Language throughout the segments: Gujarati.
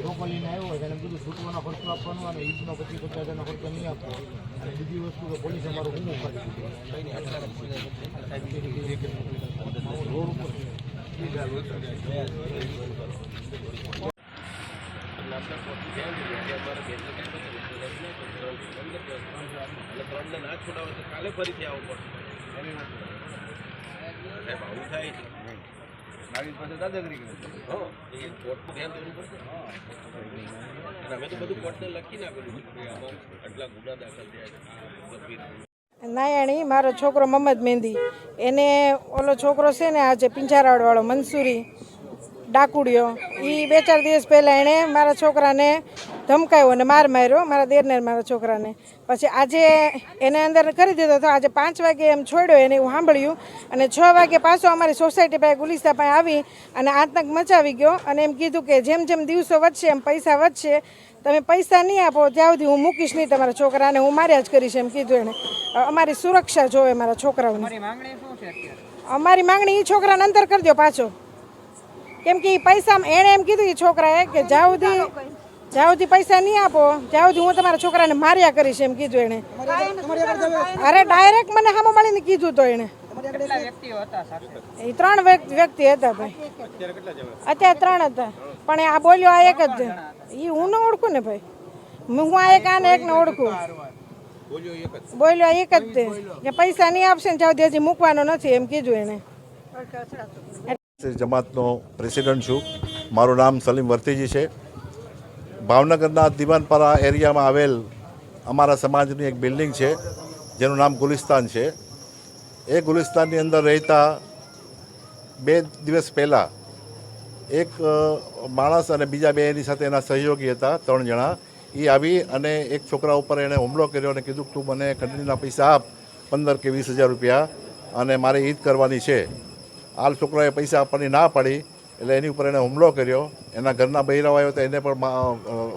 ચોકલીને આવ્યો હોય એને કીધું છૂટવાનો ખર્ચો આપવાનો અને ઈદનો પચીસ પચાસ હજારનો ખર્ચો નહીં આપવો અને બીજી વસ્તુ તો પોલીસ અમારું હું રોડ ઉપર ત્રણને ના છોડાવે તો કાલે ફરીથી આવવું પડશે. સાહેબ આવું થાય છે. મારી પાસે દાદાગીરી કરે છે. એ કોર્ટનું ધ્યાન દેવું પડશે. અમે તો બધું કોર્ટને લખીને આપેલું આમાં આટલા ગુના દાખલ થયા છે. નાયાણી મારો છોકરો મહમ્મદ મહેંદી એને ઓલો છોકરો છે ને આજે પિંજારાવાળો મનસુરી ડાકુડિયો. એ બે ચાર દિવસ પહેલાં એણે મારા છોકરાને ધમકાવ્યો અને માર માર્યો મારા દેરને મારા છોકરાને. પછી આજે એને અંદર કરી દીધો હતો આજે પાંચ વાગે એમ છોડ્યો એને એવું સાંભળ્યું. અને છ વાગે પાછો અમારી સોસાયટી પાસે ગુલિસ્તા પાસે આવી અને આતંક મચાવી ગયો અને એમ કીધું કે જેમ જેમ દિવસો વધશે એમ પૈસા વધશે. તમે પૈસા નહીં આપો ત્યાં સુધી હું મૂકીશ નહીં તમારા છોકરાને હું માર્યા જ કરીશ એમ કીધું એણે. અમારી સુરક્ષા જોવે મારા છોકરાઓની. અમારી માંગણી એ છોકરાને અંતર કરી દો પાછો. કેમ કે એ પૈસા એણે એમ કીધું એ છોકરાએ કે જ્યાં સુધી જ્યાં સુધી પૈસા નહીં આપો ત્યાં સુધી હું તમારા છોકરાને માર્યા કરીશ એમ કીધું એણે. અરે ડાયરેક્ટ મને સામે મળીને કીધું તો એણે. એ ત્રણ વ્યક્તિ વ્યક્તિ હતા ભાઈ. અત્યારે ત્રણ હતા. પણ આ બોલ્યો આ એક જ એ હું ન ઓળખું ને ભાઈ? હું આ એક આને એકને ઓળખું. બોલ્યો આ એક જ તે. કે પૈસા નહીં આપશે ને સુધી હજી મૂકવાનો નથી એમ કીધું એણે. જમાતનો પ્રેસિડન્ટ છું. મારું નામ સલીમ વર્તીજી છે. ભાવનગરના દિવાનપરા એરિયામાં આવેલ અમારા સમાજની એક બિલ્ડિંગ છે, જેનું નામ ગુલિસ્તાન છે. એ ગુલિસ્તાનની અંદર રહેતા બે દિવસ પહેલાં એક માણસ અને બીજા બે એની સાથે એના સહયોગી હતા, ત્રણ જણા. એ આવી અને એક છોકરા ઉપર એણે હુમલો કર્યો અને કીધું તું મને ખંડણીના પૈસા આપ, પંદર કે વીસ હજાર રૂપિયા, અને મારે ઈદ કરવાની છે. હાલ છોકરાએ પૈસા આપવાની ના પાડી. એટલે એની ઉપર એણે હુમલો કર્યો. એના ઘરના બહેરાઓ આવ્યો તો એને પણ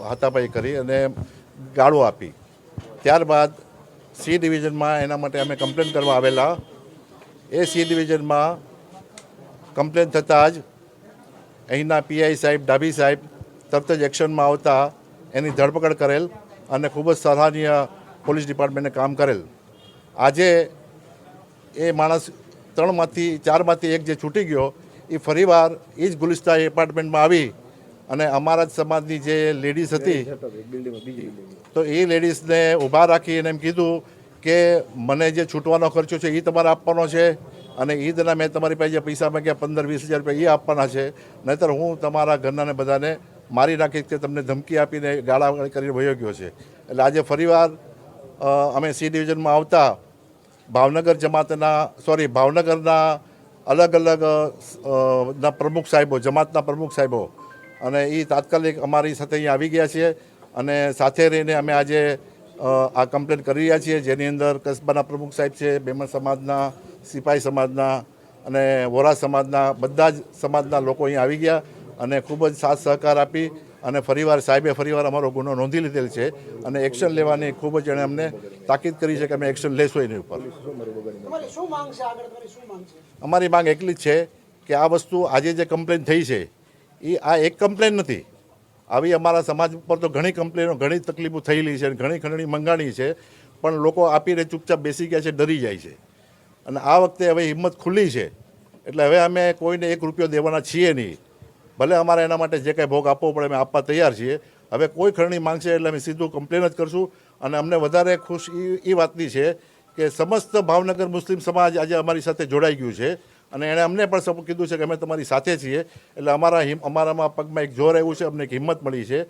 હાથાપાઈ કરી અને ગાળો આપી. ત્યારબાદ સી ડિવિઝનમાં એના માટે અમે કમ્પ્લેન કરવા આવેલા. એ સી ડિવિઝનમાં કમ્પ્લેન થતાં જ અહીંના પીઆઈ સાહેબ, ડાભી સાહેબ તરત જ એક્શનમાં આવતા એની ધરપકડ કરેલ અને ખૂબ જ સરાહનીય પોલીસ ડિપાર્ટમેન્ટે કામ કરેલ. આજે એ માણસ ત્રણમાંથી, ચારમાંથી એક જે છૂટી ગયો એ ફરીવાર એ જ ગુલિસ્તા એપાર્ટમેન્ટમાં આવી અને અમારા જ સમાજની જે લેડીઝ હતી તો એ લેડીઝને ઊભા રાખી અને એમ કીધું કે મને જે છૂટવાનો ખર્ચો છે એ તમારે આપવાનો છે અને ઈદના મેં તમારી પાસે જે પૈસા માંગ્યા પંદર વીસ હજાર રૂપિયા એ આપવાના છે. નહીતર હું તમારા ઘરનાને બધાને મારી નાખીશ કે તમને ધમકી આપીને ગાળા કરીને વયો ગયો છે. એટલે આજે ફરીવાર અમે સી ડિવિઝનમાં આવતા ભાવનગર જમાતના સોરી ભાવનગરના અલગ અલગ ના પ્રમુખ સાહેબો, જમાતના પ્રમુખ સાહેબો. અને એ તાત્કાલિક અમારી સાથે અહીંયા આવી ગયા છે અને સાથે રહીને અમે આજે આ કમ્પ્લેન કરી રહ્યા છીએ. જેની અંદર કસ્બાના પ્રમુખ સાહેબ છે બેમણ સમાજના, સિપાઈ સમાજના અને વોરા સમાજના, બધા જ સમાજના લોકો અહીંયા આવી ગયા અને ખૂબ જ સાથ સહકાર આપી અને ફરીવાર સાહેબે ફરીવાર અમારો ગુનો નોંધી લીધેલ છે અને એક્શન લેવાની ખૂબ જ એણે અમને તાકીદ કરી છે કે અમે એક્શન લેશું એની ઉપર. અમારી માંગ એટલી જ છે કે આ વસ્તુ આજે જે કમ્પ્લેન થઈ છે એ આ એક કમ્પ્લેન નથી. આવી અમારા સમાજ ઉપર તો ઘણી કમ્પ્લેનો ઘણી તકલીફો થયેલી છે અને ઘણી ખંડણી મંગાણી છે પણ લોકો આપીને ચૂપચાપ બેસી ગયા છે ડરી જાય છે. અને આ વખતે હવે હિંમત ખુલ્લી છે. એટલે હવે અમે કોઈને એક રૂપિયો દેવાના છીએ નહીં. ભલે અમારે એના માટે જે કાંઈ ભોગ આપવો પડે, અમે આપવા તૈયાર છીએ. હવે કોઈ ખરણી માંગશે એટલે અમે સીધું કમ્પ્લેન જ કરશું. અને અમને વધારે ખુશ એ વાતની છે કે સમસ્ત ભાવનગર મુસ્લિમ સમાજ આજે અમારી સાથે જોડાઈ ગયું છે. અને એણે અમને પણ સપોર્ટ કીધું છે કે અમે તમારી સાથે છીએ. એટલે અમારા હિમ, અમારામાં પગમાં એક જોર આવ્યું છે, અમને એક હિંમત મળી છે.